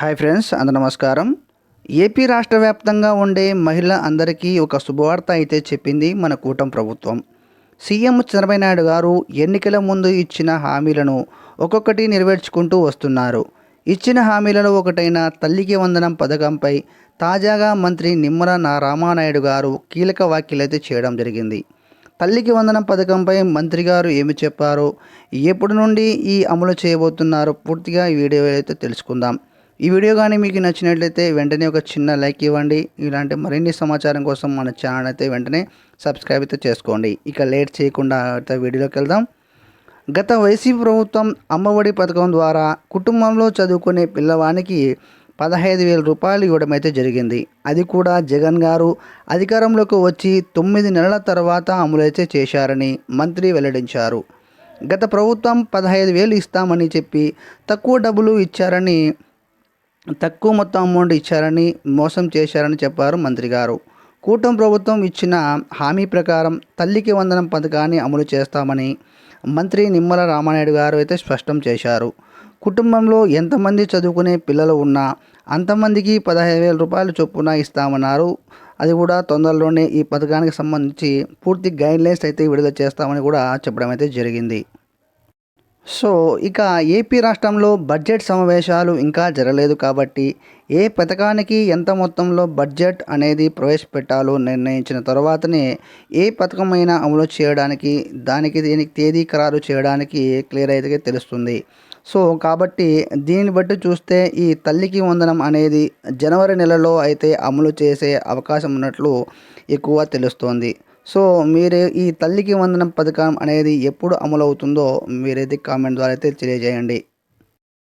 Hi friends అందరు నమస్కారం. AP రాష్ట్ర వ్యాప్తంగా ఉండే మహిళ అందరికీ ఒక శుభవార్త అయితే చెప్పింది మన కూటమి ప్రభుత్వం. సీఎం చంద్రబాబు నాయుడు గారు ఎన్నికల ముందు ఇచ్చిన హామీలను ఒక్కొక్కటి నెరవేర్చుకుంటూ వస్తున్నారు. ఇచ్చిన హామీలలో ఒకటైన తల్లికి వందనం పథకంపై తాజాగా మంత్రి నిమ్మల నా రామానాయుడు గారు కీలక వ్యాఖ్యలైతే చేయడం జరిగింది. తల్లికి వందనం పథకంపై మంత్రి గారు ఏమి చెప్పారో ఎప్పటి నుండి ఈ అమలు చేయబోతున్నారో పూర్తిగా ఈ వీడియో అయితే తెలుసుకుందాం. ఈ వీడియో కానీ మీకు నచ్చినట్లయితే వెంటనే ఒక చిన్న లైక్ ఇవ్వండి. ఇలాంటి మరిన్ని సమాచారం కోసం మన ఛానల్ అయితే వెంటనే సబ్స్క్రైబ్ అయితే చేసుకోండి. ఇక లేట్ చేయకుండా అయితే వీడియోలోకి వెళ్దాం. గత వైసీపీ ప్రభుత్వం అమ్మఒడి పథకం ద్వారా కుటుంబంలో చదువుకునే పిల్లవానికి పదహైదు వేల రూపాయలు ఇవ్వడం అయితే జరిగింది. అది కూడా జగన్ గారు అధికారంలోకి వచ్చి తొమ్మిది నెలల తర్వాత అమలైతే చేశారని మంత్రి వెల్లడించారు. గత ప్రభుత్వం పదహైదు వేలు ఇస్తామని చెప్పి తక్కువ డబ్బులు ఇచ్చారని తక్కువ మొత్తం అమౌంట్ ఇచ్చారని మోసం చేశారని చెప్పారు మంత్రి గారు. కూటమి ప్రభుత్వం ఇచ్చిన హామీ ప్రకారం తల్లికి వందనం పథకాన్ని అమలు చేస్తామని మంత్రి నిమ్మల రామానాయుడు గారు అయితే స్పష్టం చేశారు. కుటుంబంలో ఎంతమంది చదువుకునే పిల్లలు ఉన్నా అంతమందికి పదహైదు వేల రూపాయలు చొప్పున ఇస్తామన్నారు. అది కూడా తొందరలోనే ఈ పథకానికి సంబంధించి పూర్తి గైడ్లైన్స్ అయితే విడుదల చేస్తామని కూడా చెప్పడం అయితే జరిగింది. సో ఇక ఏపీ రాష్ట్రంలో బడ్జెట్ సమావేశాలు ఇంకా జరగలేదు కాబట్టి ఏ పథకానికి ఎంత మొత్తంలో బడ్జెట్ అనేది ప్రవేశపెట్టాలో నిర్ణయించిన తర్వాతనే ఏ పథకమైనా అమలు చేయడానికి దానికి దీనికి తేదీ ఖరారు చేయడానికి క్లియర్ అయితే తెలుస్తుంది. సో కాబట్టి దీన్ని బట్టి చూస్తే ఈ తల్లికి వందనం అనేది జనవరి నెలలో అయితే అమలు చేసే అవకాశం ఉన్నట్లు ఎక్కువ తెలుస్తోంది. సో మీరు ఈ తల్లికి వందనం పథకం అనేది ఎప్పుడు అమలు అవుతుందో మీరైతే కామెంట్ ద్వారా అయితే తెలియజేయండి.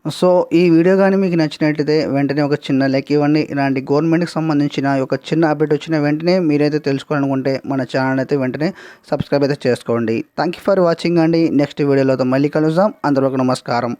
సో ఈ వీడియో కానీ మీకు నచ్చినట్లయితే వెంటనే ఒక చిన్న లెక్క ఇవ్వండి. ఇలాంటి గవర్నమెంట్కి సంబంధించిన ఒక చిన్న అప్డేట్ వచ్చిన వెంటనే మీరైతే తెలుసుకోవాలనుకుంటే మన ఛానల్ అయితే వెంటనే సబ్స్క్రైబ్ అయితే చేసుకోండి. థ్యాంక్ యూ ఫర్ వాచింగ్ అండి. నెక్స్ట్ వీడియోలో మళ్ళీ కలుద్దాం. అందరూ నమస్కారం.